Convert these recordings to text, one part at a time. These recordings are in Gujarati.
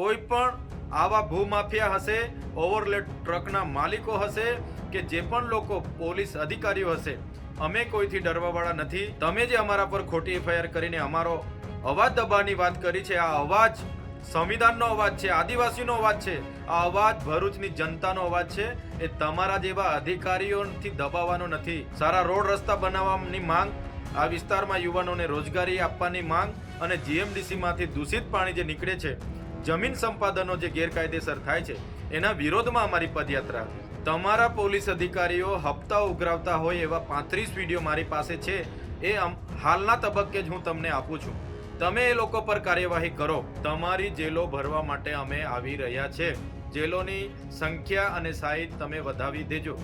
કોઈ પણ આવા ભૂમાફિયા હશે ઓવરલેડ ટ્રકના માલિકો હશે કે જે પણ લોકો પોલીસ અધિકારીઓ હશે, અમે કોઈથી ડરવાવાળા નથી. તમે જે અમારા પર ખોટી એફઆઈઆર કરીને અમારો અવાજ દબાવવાની વાત કરી છે, આ અવાજ સંવિધાનનો અવાજ છે, આદિવાસીનો અવાજ છે, આ અવાજ ભરૂચની જનતાનો અવાજ છે, એ તમારા જેવા અધિકારીઓથી દબાવવાનો નથી. સારા રોડ રસ્તા બનાવવાની માંગ, આ વિસ્તારમાં યુવાનોને રોજગારી આપવાની માંગ અને જીએમડીસીમાંથી દૂષિત પાણી જે નીકળે છે જમીન સંપાદનો જે ગેરકાયદેસર થાય છે, એના વિરોધમાં અમારી પદયાત્રા. તમારા પોલીસ અધિકારીઓ હપ્તા ઉઘરાવતા હોય એવા પાંત્રીસ વીડિયો મારી પાસે છે, એ હાલના તબક્કે જ હું તમને આપું છું. તમે એ લોકો પર કાર્યવાહી કરો. તમારી જેલો ભરવા માટે અમે આવી રહ્યા છે. જેલોની સંખ્યા અને સાઈઝ તમે વધાવી દેજો.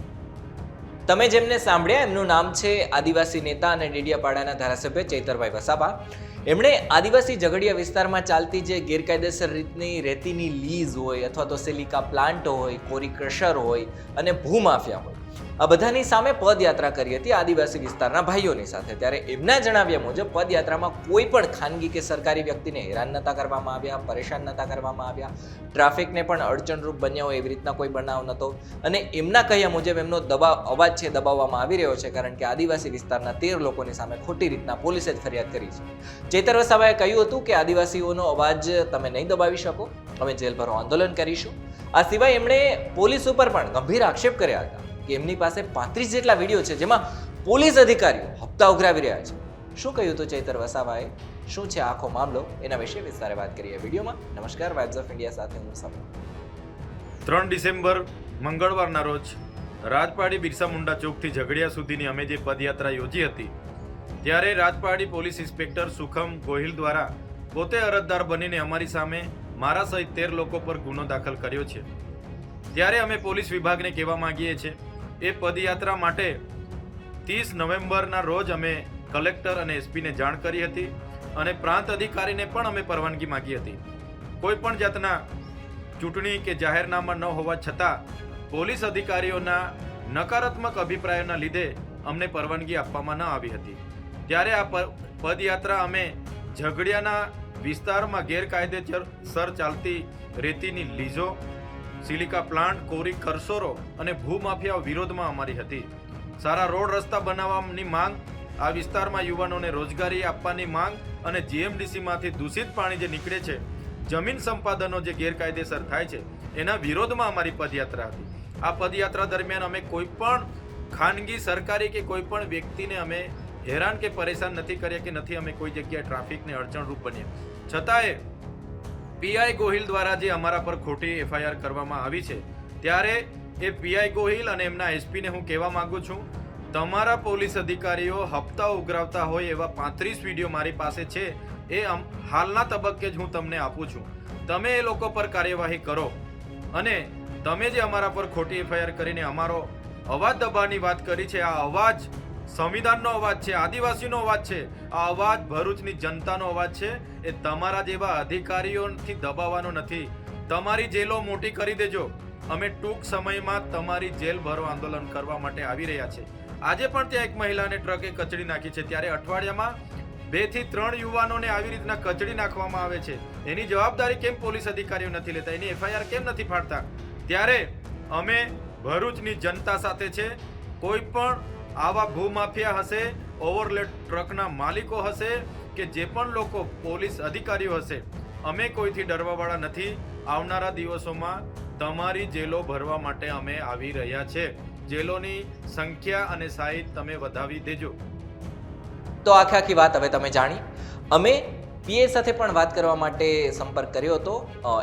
તમે જેમને સાંભળ્યા, એમનું નામ છે આદિવાસી નેતા અને ડેડિયાપાડાના ધારાસભ્ય ચૈતરભાઈ વસાવા. એમણે આદિવાસી ઝઘડિયા વિસ્તારમાં ચાલતી જે ગેરકાયદેસર રીતની રેતીની લીઝ હોય અથવા તો સિલિકા પ્લાન્ટ હોય, કોરી ક્રશર હોય અને ભૂમાફિયા હોય, આ બધાની સામે પદયાત્રા કરી હતી આદિવાસી વિસ્તારના ભાઈઓની સાથે. ત્યારે એમના જણાવ્યા મુજબ પદયાત્રામાં કોઈ પણ ખાનગી કે સરકારી વ્યક્તિને હેરાન નતા કરવામાં આવ્યા, પરેશાન નતા કરવામાં આવ્યા, ટ્રાફિકને પણ અડચણરૂપ બન્યા હોય એવી રીતના કોઈ બનાવ નહોતો અને એમના કહ્યા મુજબ એમનો દબાવ, અવાજ છે દબાવવામાં આવી રહ્યો છે, કારણ કે આદિવાસી વિસ્તારના તેર લોકોની સામે ખોટી રીતના પોલીસે જ ફરિયાદ કરી છે. ચેતર વસાવાએ કહ્યું હતું કે આદિવાસીઓનો અવાજ તમે નહીં દબાવી શકો. અમે જેલ આંદોલન કરીશું. આ સિવાય એમણે પોલીસ ઉપર પણ ગંભીર આક્ષેપ કર્યા હતા કે એમની પાસે પાંત્રીસ જેટલા વીડિયો છે જેમાં પોલીસ અધિકારીઓ હપ્તા ઉઘરાવી રહ્યા છે. શું કહ્યું હતું ચૈતર વસાવાએ? શું છે આખો મામલો? એના વિશે વિસ્તારે વાત કરીએ વિડીયોમાં. નમસ્કાર વાઇબ્સ ઓફ ઇન્ડિયા સાથે હું સમ ત્રણ ડિસેમ્બર, મંગળવારના રોજ, રાજપાડી બિરસા મુંડા ચોકથી ઝઘડિયા સુધીની અમે જે પદયાત્રા યોજી હતી ત્યારે રાજપાડી પોલીસ ઇન્સ્પેક્ટર સુખમ ગોહિલ દ્વારા પોતે અરજદાર બનીને અમારી સામે મારા સહિત તેર લોકો પર ગુનો દાખલ કર્યો છે. ત્યારે અમે પોલીસ વિભાગને કહેવા માંગીએ છીએ, એ પદયાત્રા માટે ત્રીસ નવેમ્બરના રોજ અમે કલેક્ટર અને એસપીને જાણ કરી હતી અને પ્રાંત અધિકારીને પણ અમે પરવાનગી માગી હતી. કોઈ પણ જાતના ચૂંટણી કે જાહેરનામા ન હોવા છતાં પોલીસ અધિકારીઓના નકારાત્મક અભિપ્રાયોના લીધે અમને પરવાનગી આપવામાં ન આવી હતી. ત્યારે આ પદયાત્રા અમે ઝઘડિયાના વિસ્તારમાં ગેરકાયદેસર ચાલતી રેતીની લીઝો, સિલિકા પ્લાન્ટ, કોરી કરસોરો અને ભૂમાફિયાઓ વિરોધમાં અમારી હતી. સારા રોડ રસ્તા બનાવવાની માંગ, આ વિસ્તારમાં યુવાનોને રોજગારી આપવાની માંગ અને જીએમડીસીમાંથી દૂષિત પાણી જે નીકળે છે, જમીન સંપાદનો જે ગેરકાયદેસર થાય છે, એના વિરોધમાં અમારી પદયાત્રા હતી. આ પદયાત્રા દરમિયાન અમે કોઈ પણ ખાનગી, સરકારી કે કોઈ પણ વ્યક્તિને અમે હેરાન કે પરેશાન નથી કર્યા કે નથી અમે કોઈ જગ્યાએ ટ્રાફિકને અડચણરૂપ બન્યા. છતાંય પીઆઈ ગોહિલ દ્વારા જે અમારા પર ખોટી એફઆઈઆર કરવામાં આવી છે, ત્યારે એ પીઆઈ ગોહિલ અને એમના એસપીને હું કહેવા માગું છું, તમારા પોલીસ અધિકારીઓ હપ્તા ઉઘરાવતા હોય એવા પાંત્રીસ વીડિયો મારી પાસે છે, એ હાલના તબક્કે જ હું તમને આપું છું. તમે એ લોકો પર કાર્યવાહી કરો અને તમે જે અમારા પર ખોટી એફઆઈઆર કરીને અમારો અવાજ દબાણની વાત કરી છે, આ અવાજ સંવિધાનનો અવાજ છે, આદિવાસીનો અવાજ છે. આ અવાજ ભરૂચની જનતાનો અવાજ છે. એ તમારા જેવા અધિકારીઓથી દબાવવાનો નથી. તમારી જેલો મોટી કરી દેજો. અમે ટૂંક સમયમાં તમારી જેલ ભરો આંદોલન કરવા માટે આવી રહ્યા છે. આજે પણ ત્યાં એક મહિલાને ટ્રકે કચડી નાખી છે. ત્યારે અઠવાડિયામાં બેથી ત્રણ યુવાનોને આવી રીતના કચડી નાખવામાં આવે છે. એની જવાબદારી કેમ પોલીસ અધિકારીઓ નથી લેતા? એની એફઆઈઆર કેમ નથી ફાડતા? ત્યારે અમે ભરૂચની જનતા સાથે છે. કોઈ પણ આવા ભૂમાફિયા હશે ઓવરલેડ ટ્રકના માલિકો હશે કે જે પણ લોકો પોલીસ અધિકારીઓ હશે. અમે કોઈથી ડરવાવાળા નથી. આવનારા દિવસોમાં તમારી જેલો ભરવા માટે અમે આવી રહ્યા છે. જેલોની સંખ્યા અને સાઈઝ તમે વધાવી દેજો. તો આખી આખી વાત હવે તમે જાણી. અમે પીએ સાથે પણ વાત કરવા માટે સંપર્ક કર્યો હતો.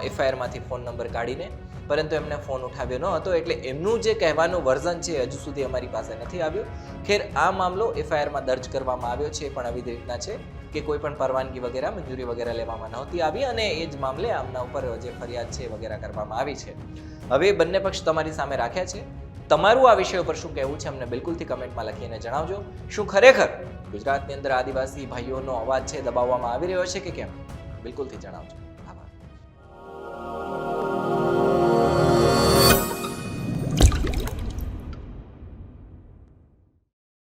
એફઆઈઆરમાંથી ફોન નંબર કાઢીને. પરંતુ એમને ફોન ઉઠાવ્યો ન હતો એટલે એમનું જે કહેવાનું વર્ઝન છે હજુ સુધી અમારી પાસે નથી આવ્યું. ખેર, આ મામલો એફઆઈઆરમાં દર્જ કરવામાં આવ્યો છે, પણ આવી રીતના છે કે કોઈ પણ પરવાનગી વગેરે, મંજૂરી વગેરે લેવામાં નહોતી આવી અને એ જ મામલે આમના ઉપર જે ફરિયાદ છે વગેરે કરવામાં આવી છે. હવે બંને પક્ષ તમારી સામે રાખ્યા છે. તમારું આ વિષય ઉપર શું કહેવું છે અમને બિલકુલથી કમેન્ટમાં લખીને જણાવજો. શું ખરેખર ગુજરાતની અંદર આદિવાસી ભાઈઓનો અવાજ છે, દબાવવામાં આવી રહ્યો છે કે કેમ? બિલકુલથી જણાવજો.